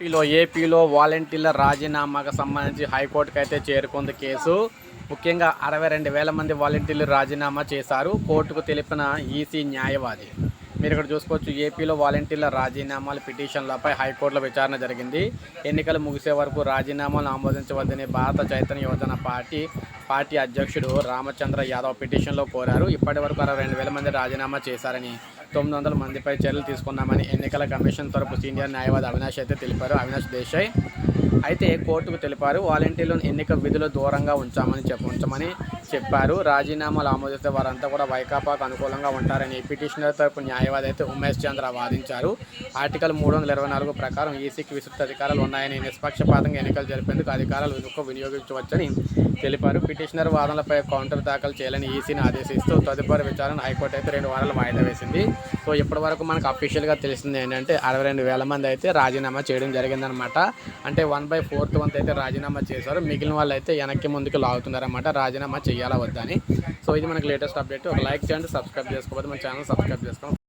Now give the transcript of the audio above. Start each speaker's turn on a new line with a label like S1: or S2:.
S1: ఏపీలో ఏపీలో వాలంటీర్ల రాజీనామాకు సంబంధించి హైకోర్టుకు అయితే చేరుకుంది కేసు. ముఖ్యంగా అరవై రెండు వేల మంది వాలంటీర్లు రాజీనామా చేశారు. కోర్టుకు తెలిపిన ఈసీ న్యాయవాది. మీరు ఇక్కడ చూసుకోవచ్చు ఏపీలో వాలంటీర్ల రాజీనామాల పిటిషన్లపై హైకోర్టులో విచారణ జరిగింది. ఎన్నికలు ముగిసే వరకు రాజీనామాలు ఆమోదించవద్దని భారత చైతన్య యువజన పార్టీ పార్టీ అధ్యక్షుడు రామచంద్ర యాదవ్ పిటిషన్లో కోరారు. ఇప్పటి వరకు అరవై రెండు వేల మంది రాజీనామా చేశారని తొమ్మిది వందల మందిపై చర్యలు తీసుకున్నామని ఎన్నికల కమిషన్ తరపు సీనియర్ న్యాయవాది అవినాష్ అయితే తెలిపారు. అవినాష్ దేశాయ్ అయితే కోర్టుకు తెలిపారు. వాలంటీర్లను ఎన్నిక విధులు దూరంగా ఉంచామని చెప్ప ఉంచమని చెప్పారు. రాజీనామాలు ఆమోదిస్తే వారంతా కూడా వైకాపాకు అనుకూలంగా ఉంటారని పిటిషనర్ తరపు న్యాయవాది అయితే ఉమేష్ చంద్ర వాదించారు. ఆర్టికల్ మూడు వందల ఇరవై నాలుగు ప్రకారం ఈసీకి విస్తృత అధికారాలు ఉన్నాయని నిష్పక్షపాతంగా ఎన్నికలు జరిపేందుకు అధికారాలు వినుక వినియోగించవచ్చని తెలిపారు. పిటిషనర్ వాదనలపై కౌంటర్ దాఖలు చేయాలని ఈసీని ఆదేశిస్తూ తదుపరి విచారణ హైకోర్టు అయితే రెండు వారాలు వాయిదా వేసింది. సో ఇప్పటి వరకు మనకు అఫీషియల్గా తెలిసింది ఏంటంటే అరవై రెండు వేల మంది అయితే రాజీనామా చేయడం జరిగిందనమాట అంటే వన్ బై ఫోర్త్ వంత్ అయితే రాజీనామా చేశారు. మిగిలిన వాళ్ళు అయితే వెనక్కి ముందుకు లాగుతున్నారన్నమాట. రాజీనామా చేయాలా వద్దని సో ఇది మనకి లేటెస్ట్ అప్డేట్ ఒక లైక్ చేయండి సబ్స్క్రైబ్ చేసుకోకపోతే మన ఛానల్ సబ్స్క్రైబ్ చేసుకోండి